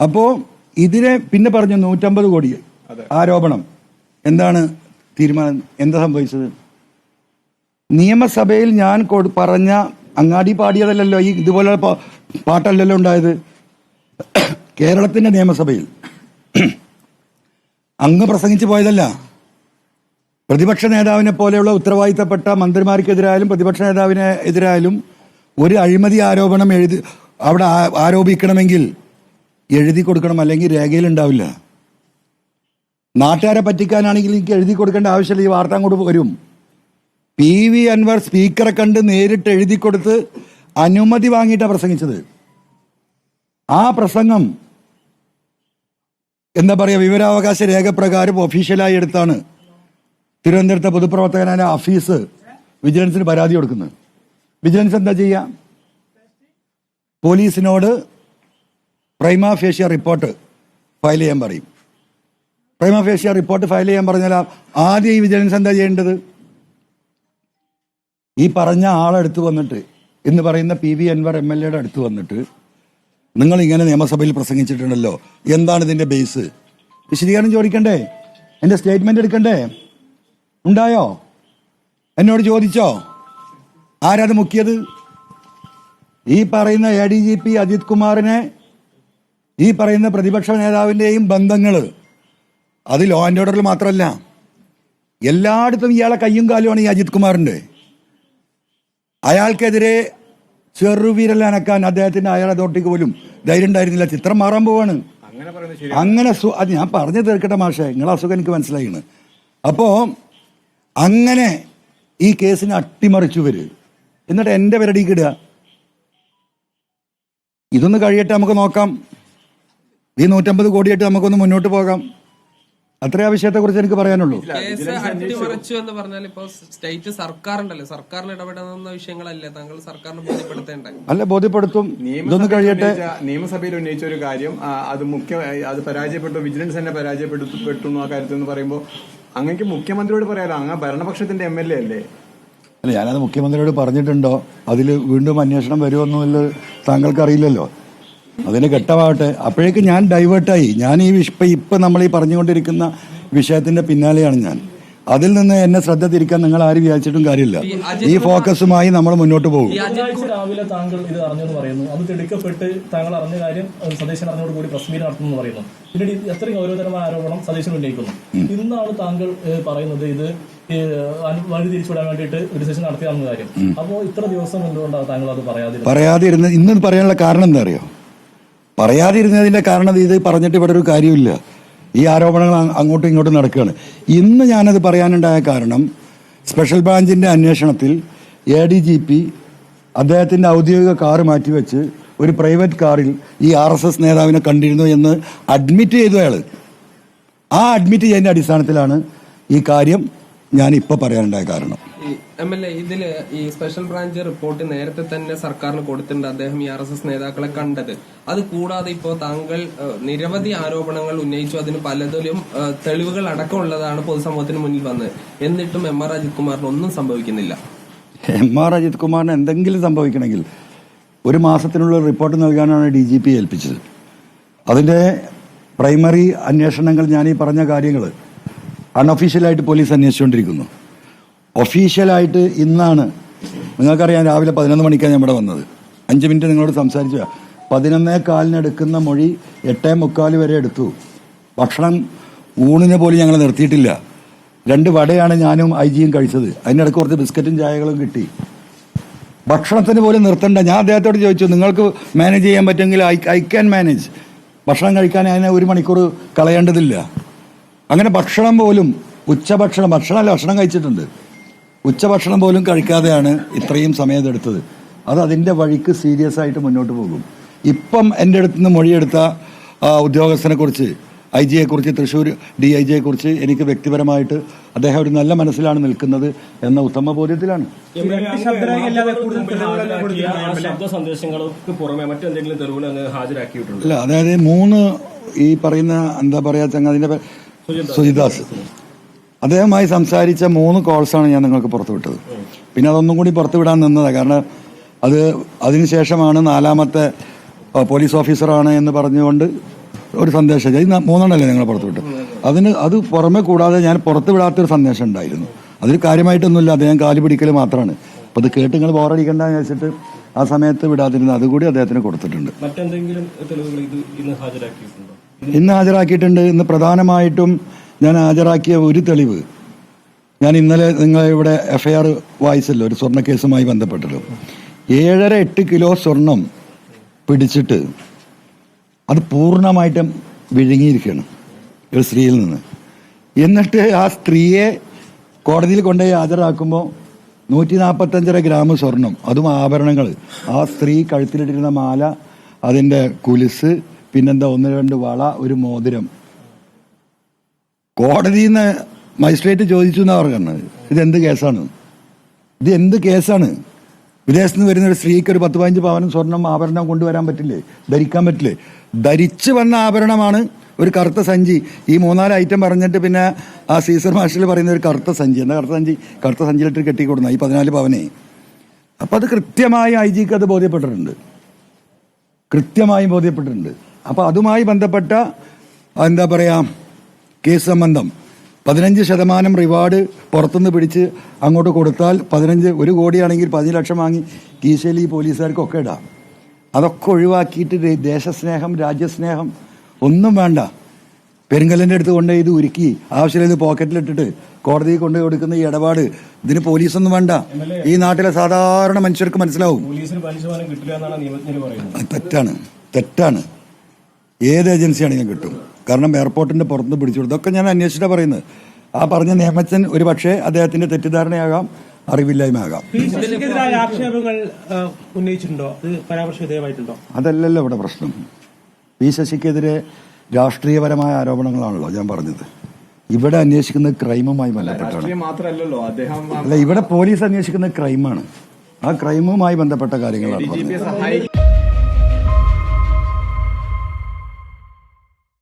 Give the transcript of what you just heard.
അപ്പോൾ ഇതിനെ പിന്നെ പറഞ്ഞു നൂറ്റമ്പത് കോടി ആരോപണം. എന്താണ് തീരുമാനം? എന്താ സംഭവിച്ചത്? നിയമസഭയിൽ ഞാൻ പറഞ്ഞ അങ്ങാടി പാടിയതല്ലല്ലോ ഈ ഇതുപോലെ പാട്ടല്ലല്ലോ ഉണ്ടായത്. കേരളത്തിന്റെ നിയമസഭയിൽ. അങ്ങ് പ്രസംഗിച്ചു പോയതല്ല. പ്രതിപക്ഷ നേതാവിനെ പോലെയുള്ള ഉത്തരവാദിത്തപ്പെട്ട മന്ത്രിമാർക്കെതിരായാലും പ്രതിപക്ഷ നേതാവിനെ എതിരായാലും ഒരു അഴിമതി ആരോപണം എഴുതി അവിടെ ആരോപിക്കണമെങ്കിൽ എഴുതി കൊടുക്കണം അല്ലെങ്കിൽ രേഖയിൽ ഉണ്ടാവില്ല. നാട്ടുകാരെ പറ്റിക്കാനാണെങ്കിൽ എനിക്ക് എഴുതി കൊടുക്കേണ്ട ആവശ്യമില്ല ഈ വാർത്ത അങ്ങോട്ട് വരും. പി വി അൻവർ സ്പീക്കറെ കണ്ട് നേരിട്ട് എഴുതി കൊടുത്ത് അനുമതി വാങ്ങിയിട്ടാണ് പ്രസംഗിച്ചത്. ആ പ്രസംഗം എന്താ പറയുക വിവരാവകാശ രേഖ പ്രകാരം ഒഫീഷ്യലായി എടുത്താണ് തിരുവനന്തപുരത്തെ പൊതുപ്രവർത്തകനായ അഫീസ് വിജിലൻസിന് പരാതി കൊടുക്കുന്നത്. വിജിലൻസ് എന്താ ചെയ്യുക പോലീസിനോട് പ്രൈമ ഫേഷ്യ റിപ്പോർട്ട് ഫയൽ ചെയ്യാൻ പറയും. പ്രൈമ ഫേഷ്യ റിപ്പോർട്ട് ഫയൽ ചെയ്യാൻ പറഞ്ഞാൽ ആദ്യം ഈ വിജിലൻസ് എന്താ ചെയ്യേണ്ടത്? ഈ പറഞ്ഞ ആളെടുത്ത് വന്നിട്ട് എന്ന് പറയുന്ന P V Anvar M L എയുടെ അടുത്ത് വന്നിട്ട് നിങ്ങൾ ഇങ്ങനെ നിയമസഭയിൽ പ്രസംഗിച്ചിട്ടുണ്ടല്ലോ. എന്താണ് ഇതിന്റെ ബേസ്? വിശദീകരണം ചോദിക്കണ്ടേ? എന്റെ സ്റ്റേറ്റ്മെന്റ് എടുക്കണ്ടേ? ഉണ്ടായോ? എന്നോട് ചോദിച്ചോ? ആരാത് മുക്കിയത്? ഈ പറയുന്ന A D G P Ajith കുമാറിനെ ഈ പറയുന്ന പ്രതിപക്ഷ നേതാവിന്റെയും ബന്ധങ്ങൾ അത് ലോ ആൻഡ് ഓർഡറിൽ മാത്രമല്ല എല്ലായിടത്തും ഇയാളെ കയ്യും കാലുമാണ് ഈ അജിത് കുമാറിന്റെ അയാൾക്കെതിരെ ചെറുവിരൽ അനക്കാൻ അദ്ദേഹത്തിന്റെ അയാൾ അതോറിറ്റിക്ക് പോലും ധൈര്യം ഉണ്ടായിരുന്നില്ല. ചിത്രം മാറാൻ പോവാണ്. അങ്ങനെ അത് ഞാൻ പറഞ്ഞു തീർക്കട്ടെ മാഷേ. നിങ്ങളെ അസുഖം എനിക്ക് മനസ്സിലായിണ്. അപ്പോൾ അങ്ങനെ ഈ കേസിനെ അട്ടിമറിച്ചു വരും എന്നിട്ട് എന്റെ പെരടിക്ക് ഇടുക. ഇതൊന്ന് കഴിയട്ടെ നമുക്ക് നോക്കാം. ഈ നൂറ്റമ്പത് കോടിയായിട്ട് നമുക്കൊന്ന് മുന്നോട്ട് പോകാം. അത്രേ ആ വിഷയത്തെ കുറിച്ച് എനിക്ക് പറയാനുള്ളൂ. കേസ് അട്ടിമറിച്ചു എന്ന് പറഞ്ഞാൽ ഇപ്പൊ സ്റ്റേറ്റ് സർക്കാരുണ്ടല്ലോ സർക്കാരിൽ ഇടപെടുന്ന വിഷയങ്ങളല്ലേ താങ്കൾ സർക്കാരിനെ ബോധ്യപ്പെടുത്തേണ്ട അല്ല ബോധ്യപ്പെടുത്തും. ഇതൊന്ന് കഴിയട്ടെ. ഉന്നയിച്ച- നിയമസഭയിൽ ഉന്നയിച്ച ഒരു കാര്യം അത് മുഖ്യ അത് പരാജയപ്പെട്ടു വിജിലൻസ് തന്നെ പരാജയപ്പെടുത്തപ്പെട്ടു പെട്ടു ആ കാര്യത്തിൽ എന്ന് പറയുമ്പോൾ അങ്ങക്ക് മുഖ്യമന്ത്രിയോട് പറയാലോ? അങ്ങ് ഭരണപക്ഷത്തിന്റെ എം എൽ എ അല്ലേ? അല്ല ഞാനത് മുഖ്യമന്ത്രിയോട് പറഞ്ഞിട്ടുണ്ടോ? അതിൽ വീണ്ടും അന്വേഷണം വരുമെന്നുള്ളത് താങ്കൾക്ക് അറിയില്ലല്ലോ അതിന് ഘട്ടമാവട്ടെ. അപ്പോഴേക്ക് ഞാൻ ഡൈവേർട്ടായി ഞാൻ ഈ വിഷ ഇപ്പം ഇപ്പം നമ്മൾ ഈ പറഞ്ഞുകൊണ്ടിരിക്കുന്ന വിഷയത്തിന്റെ പിന്നാലെയാണ് ഞാൻ. അതിൽ നിന്ന് എന്നെ ശ്രദ്ധ തിരിക്കാൻ നിങ്ങൾ ആര് വിചാരിച്ചിട്ടും കാര്യമില്ല. ഈ ഫോക്കസുമായി നമ്മൾ മുന്നോട്ട് പോകും. രാവിലെ താങ്കൾ ഇത് അറിഞ്ഞെന്ന് പറയുന്നു. അത് തിടുക്കപ്പെട്ട് താങ്കൾ അറിഞ്ഞ കാര്യം സതീശൻ അറിഞ്ഞോട് കൂടി പ്രസ് മീറ്റ് നടത്തുന്നു പറയുന്നു. പിന്നീട് ഇത് എത്രയും ഗൗരവതരമായ ആരോപണം സതീശൻ ഉന്നയിക്കുന്നു. ഇന്നാണ് താങ്കൾ പറയുന്നത് ഇത് വഴി തിരിച്ചുവിടാൻ വേണ്ടിയിട്ട് ഒരു സെഷൻ നടത്തിയാണെന്ന കാര്യം. അപ്പോൾ ഇത്ര ദിവസം എന്തുകൊണ്ടാണ് താങ്കൾ അത് പറയാതിരുന്നത്. പറയാതിരുന്ന ഇന്ന് പറയാനുള്ള കാരണം എന്താ അറിയോ? പറയാതിരുന്നതിന്റെ കാരണം ഇത് പറഞ്ഞിട്ട് ഇവിടെ ഒരു കാര്യമില്ല ഈ ആരോപണങ്ങൾ അങ്ങോട്ടും ഇങ്ങോട്ടും നടക്കുകയാണ്. ഇന്ന് ഞാനത് പറയാനുണ്ടായ കാരണം സ്പെഷ്യൽ ബ്രാഞ്ചിന്റെ അന്വേഷണത്തിൽ എ ഡി ജി പി അദ്ദേഹത്തിന്റെ ഔദ്യോഗിക കാർ മാറ്റിവെച്ച് ഒരു പ്രൈവറ്റ് കാറിൽ ഈ ആർ എസ് എസ് നേതാവിനെ കണ്ടിരുന്നു എന്ന് അഡ്മിറ്റ് ചെയ്തു അയാൾ ആ അഡ്മിറ്റ് ചെയ്യുന്ന അടിസ്ഥാനത്തിലാണ് ഈ കാര്യം ഞാൻ ഇപ്പോൾ പറയാനുണ്ടായ കാരണം. എം എൽ എ ഇതിൽ ഈ സ്പെഷ്യൽ ബ്രാഞ്ച് റിപ്പോർട്ട് നേരത്തെ തന്നെ സർക്കാരിന് കൊടുത്തിട്ടുണ്ട് അദ്ദേഹം ഈ ആർ എസ് എസ് നേതാക്കളെ കണ്ടത്. അത് കൂടാതെ ഇപ്പോ താങ്കൾ നിരവധി ആരോപണങ്ങൾ ഉന്നയിച്ചു. അതിന് പലതിലും തെളിവുകൾ അടക്കമുള്ളതാണ് പൊതുസമൂഹത്തിന് മുന്നിൽ വന്നത്. എന്നിട്ടും എം ആർ അജിത് കുമാറിന് ഒന്നും സംഭവിക്കുന്നില്ല. എം ആർ അജിത് കുമാറിന് എന്തെങ്കിലും സംഭവിക്കണമെങ്കിൽ ഒരു മാസത്തിനുള്ള റിപ്പോർട്ട് നൽകാനാണ് ഡി ജി പി ഏൽപ്പിച്ചത്. അതിന്റെ പ്രൈമറി അന്വേഷണങ്ങൾ ഞാൻ ഈ പറഞ്ഞ കാര്യങ്ങൾ അൺഒഫീഷ്യലായിട്ട് പോലീസ് അന്വേഷിച്ചുകൊണ്ടിരിക്കുന്നു. ഒഫീഷ്യലായിട്ട് ഇന്നാണ്. നിങ്ങൾക്കറിയാം രാവിലെ പതിനൊന്ന് മണിക്കാണ് ഞാൻ ഇവിടെ വന്നത്. അഞ്ച് മിനിറ്റ് നിങ്ങളോട് സംസാരിച്ചു. പതിനൊന്നേ കാലിന് എടുക്കുന്ന മൊഴി എട്ടേ മുക്കാൽ വരെ എടുത്തു. ഭക്ഷണം ഊണിനെ പോലും ഞങ്ങൾ നിർത്തിയിട്ടില്ല. രണ്ട് വടയാണ് ഞാനും ഐ ജിയും കഴിച്ചത് അതിനിടയ്ക്ക് കുറച്ച് ബിസ്ക്കറ്റും ചായകളും കിട്ടി. ഭക്ഷണത്തിന് പോലും നിർത്തണ്ട. ഞാൻ അദ്ദേഹത്തോട് ചോദിച്ചു നിങ്ങൾക്ക് മാനേജ് ചെയ്യാൻ പറ്റുമെങ്കിൽ ഐ ഐ ക്യാൻ മാനേജ് ഭക്ഷണം കഴിക്കാൻ അതിനെ ഒരു മണിക്കൂർ കളയേണ്ടതില്ല. അങ്ങനെ ഭക്ഷണം പോലും ഉച്ചഭക്ഷണം ഭക്ഷണമല്ല ഭക്ഷണം കഴിച്ചിട്ടുണ്ട്. ഉച്ചഭക്ഷണം പോലും കഴിക്കാതെയാണ് ഇത്രയും സമയം എടുത്തത് അത് അതിന്റെ വഴിക്ക് സീരിയസ് ആയിട്ട് മുന്നോട്ട് പോകും. ഇപ്പം എന്റെ അടുത്ത് നിന്ന് മൊഴിയെടുത്ത ഉദ്യോഗസ്ഥനെ കുറിച്ച് ഐ ജിയെ കുറിച്ച് തൃശ്ശൂർ ഡി ഐ ജിയെ കുറിച്ച് എനിക്ക് വ്യക്തിപരമായിട്ട് അദ്ദേഹം ഒരു നല്ല മനസ്സിലാണ് നിൽക്കുന്നത് എന്ന ഉത്തമ ബോധ്യത്തിലാണ്. ഹാജരാക്കിയ ആ ശബ്ദ സന്ദേശങ്ങൾക്ക് പുറമെ മറ്റെന്തെങ്കിലും തെളിവുകൾ ഹാജരാക്കിയിട്ടുണ്ട്? അല്ല അതായത് മൂന്ന് ഈ പറയുന്ന എന്താ പറയാ ചങ്ങ അതിന്റെ സുജിദാസ് അദ്ദേഹവുമായി സംസാരിച്ച മൂന്ന് കോൾസാണ് ഞാൻ നിങ്ങൾക്ക് പുറത്തുവിട്ടത് പിന്നെ അതൊന്നും കൂടി പുറത്തുവിടാൻ നിന്നതാണ് കാരണം അത് അതിനുശേഷമാണ് നാലാമത്തെ പോലീസ് ഓഫീസറാണ് എന്ന് പറഞ്ഞുകൊണ്ട് ഒരു സന്ദേശം ഇത് മൂന്നെണ്ണല്ലേ നിങ്ങൾ പുറത്തുവിട്ടു അതിന് അത് പുറമെ കൂടാതെ ഞാൻ പുറത്ത് വിടാത്തൊരു സന്ദേശം ഉണ്ടായിരുന്നു. അതിൽ കാര്യമായിട്ടൊന്നുമില്ല. അദ്ദേഹം കാൽ പിടിക്കൽ മാത്രമാണ് അപ്പോൾ അത് കേട്ട് നിങ്ങൾ ബോറടിക്കണ്ട എന്ന് വെച്ചിട്ട് ആ സമയത്ത് വിടാതിരുന്ന അതുകൂടി അദ്ദേഹത്തിന് കൊടുത്തിട്ടുണ്ട്. മറ്റെന്തെങ്കിലും തെളിവുകൾ ഇത് ഇന്ന് ഹാജരാക്കിയിട്ടുണ്ടോ? ഇന്ന് ഹാജരാക്കിയിട്ടുണ്ട്. ഇന്ന് പ്രധാനമായിട്ടും ഞാൻ ഹാജരാക്കിയ ഒരു തെളിവ് ഞാൻ ഇന്നലെ നിങ്ങൾ ഇവിടെ എഫ്ഐആർ വായിച്ചല്ലോ ഒരു സ്വർണ കേസുമായി ബന്ധപ്പെട്ടല്ലോ ഏഴര എട്ട് കിലോ സ്വർണം പിടിച്ചിട്ട് അത് പൂർണമായിട്ടും വിഴുങ്ങിയിരിക്കുകയാണ് ഒരു സ്ത്രീയിൽ നിന്ന്. എന്നിട്ട് ആ സ്ത്രീയെ കോടതിയിൽ കൊണ്ടുപോയി ഹാജരാക്കുമ്പോൾ നൂറ്റി നാൽപ്പത്തഞ്ചര ഗ്രാം സ്വർണം അതും ആഭരണങ്ങൾ ആ സ്ത്രീ കഴുത്തിലിട്ടിരുന്ന മാല അതിന്റെ കുലിസ് പിന്നെന്താ ഒന്ന് രണ്ട് വള ഒരു മോതിരം. കോടതിയിൽ നിന്ന് മജിസ്ട്രേറ്റ് ചോദിച്ചു എന്നാ പറഞ്ഞത് ഇത് എന്ത് കേസാണ്? ഇത് എന്ത് കേസാണ്? വിദേശത്ത് നിന്ന് വരുന്ന ഒരു സ്ത്രീക്ക് ഒരു പത്ത് പതിനഞ്ച് പവനും സ്വർണം ആഭരണം കൊണ്ടുവരാൻ പറ്റില്ലേ? ധരിക്കാൻ പറ്റില്ലേ? ധരിച്ചു വന്ന ആഭരണമാണ് ഒരു കറുത്ത സഞ്ചി. ഈ മൂന്നാൽ ഐറ്റം പറഞ്ഞിട്ട് പിന്നെ ആ സീസർ മാഷിൽ പറയുന്ന ഒരു കറുത്ത സഞ്ചി. എന്താ കറുത്ത സഞ്ചി? കറുത്ത സഞ്ചിയിലിട്ട് കെട്ടിക്കൊടുന്ന ഈ പതിനാല് പവനെ. അപ്പം അത് കൃത്യമായി ഐ ജിക്ക് അത് ബോധ്യപ്പെട്ടിട്ടുണ്ട്. കൃത്യമായും ബോധ്യപ്പെട്ടിട്ടുണ്ട്. അപ്പോൾ അതുമായി ബന്ധപ്പെട്ട എന്താ പറയാ കേസ് സംബന്ധം. പതിനഞ്ച് ശതമാനം റിവാർഡ് പുറത്തുനിന്ന് പിടിച്ച് അങ്ങോട്ട് കൊടുത്താൽ പതിനഞ്ച് ഒരു കോടിയാണെങ്കിൽ പതിനഞ്ച് ലക്ഷം വാങ്ങി കീശയിൽ ഈ പോലീസുകാർക്കൊക്കെ ഇടാം. അതൊക്കെ ഒഴിവാക്കിയിട്ട് ദേശസ്നേഹം രാജ്യസ്നേഹം ഒന്നും വേണ്ട. പെരുങ്കലിന്റെ അടുത്ത് കൊണ്ടുപോയി ഇത് ഉരുക്കി ആവശ്യമില്ല ഇത് പോക്കറ്റിലിട്ടിട്ട് കോടതിയിൽ കൊണ്ട് കൊടുക്കുന്ന ഈ ഇടപാട് ഇതിന് പോലീസൊന്നും വേണ്ട. ഈ നാട്ടിലെ സാധാരണ മനുഷ്യർക്ക് മനസ്സിലാവും. തെറ്റാണ്. തെറ്റാണ്. ഏത് ഏജൻസിയാണെങ്കിലും കിട്ടും. കാരണം എയർപോർട്ടിന്റെ പുറത്ത് പിടിച്ചു കൊടുത്തു. ഇതൊക്കെ ഞാൻ അന്വേഷിച്ചിട്ടാണ് പറയുന്നത്. ആ പറഞ്ഞ നിയമച്ചൻ ഒരു പക്ഷേ അദ്ദേഹത്തിന്റെ തെറ്റിദ്ധാരണയാകാം അറിവില്ലായ്മയാകാം. ആക്ഷേപങ്ങൾ ഉന്നയിച്ചിട്ടുണ്ടോ? അതല്ലല്ലോ ഇവിടെ പ്രശ്നം. പി ശശിക്കെതിരെ രാഷ്ട്രീയപരമായ ആരോപണങ്ങളാണല്ലോ ഞാൻ പറഞ്ഞത്. ഇവിടെ അന്വേഷിക്കുന്ന ക്രൈമുമായി ബന്ധപ്പെട്ടാണ്. രാഷ്ട്രീയം മാത്രമല്ലല്ലോ അദ്ദേഹം അല്ല ഇവിടെ പോലീസ് അന്വേഷിക്കുന്ന ക്രൈമാണ്. ആ ക്രൈമുമായി ബന്ധപ്പെട്ട കാര്യങ്ങളാണ്